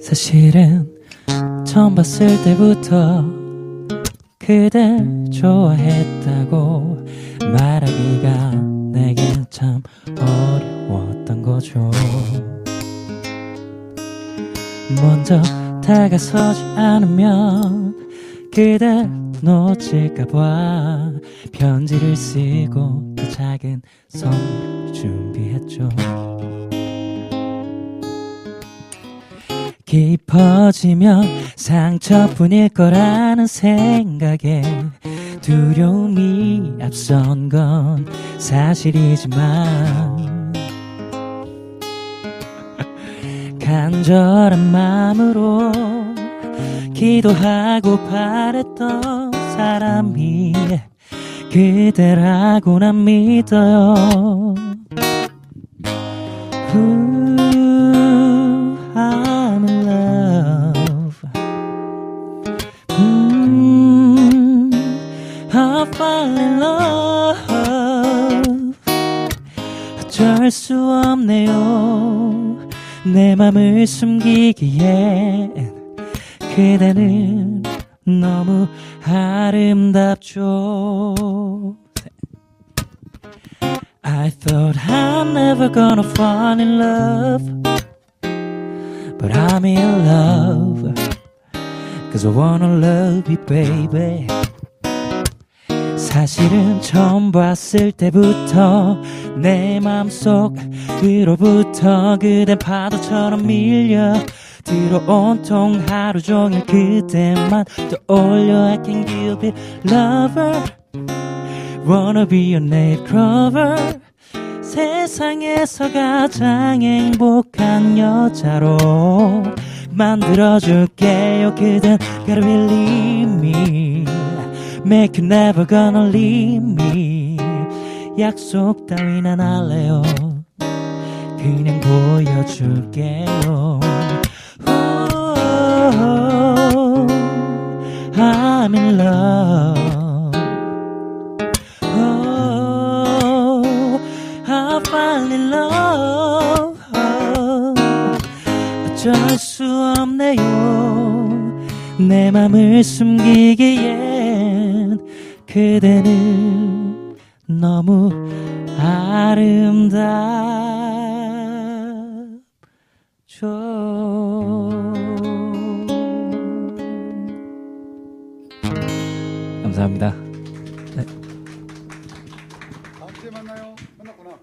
사실은 처음 봤을 때부터 그댈 좋아했다고 말하기가 내겐 참 어려웠던 거죠. 먼저 다가서지 않으면 그댈 놓칠까봐 편지를 쓰고 그 작은 선물 준비했죠. 깊어지면 상처뿐일 거라는 생각에 두려움이 앞선 건 사실이지만 간절한 마음으로 기도하고 바랬던 사람이 그대라고 난 믿어요. Ooh, I'm in love. 음, I fall in love. 어쩔 수 없네요. 내 맘을 숨기기엔 그대는 너무 아름답죠. I thought I'm never gonna fall in love. But I'm in love. Cause I wanna love you, baby. 사실은 처음 봤을 때부터 내 맘속 으로부터 그댄 파도처럼 밀려 들어온 통 하루 종일 그대만 떠올려 I can give it lover? Wanna be your native grover 세상에서 가장 행복한 여자로 만들어줄게요. 그댄 gotta believe me Make you never gonna leave me 약속 따윈 안 할래요 그냥 보여줄게요 오, I'm in love Oh, I fall in love. 어쩔 수 없네요. 내 맘을 숨기기 엔 그대는 너무 아름답죠. 감사합니다. 다음 주에 만나요. 끝났구나.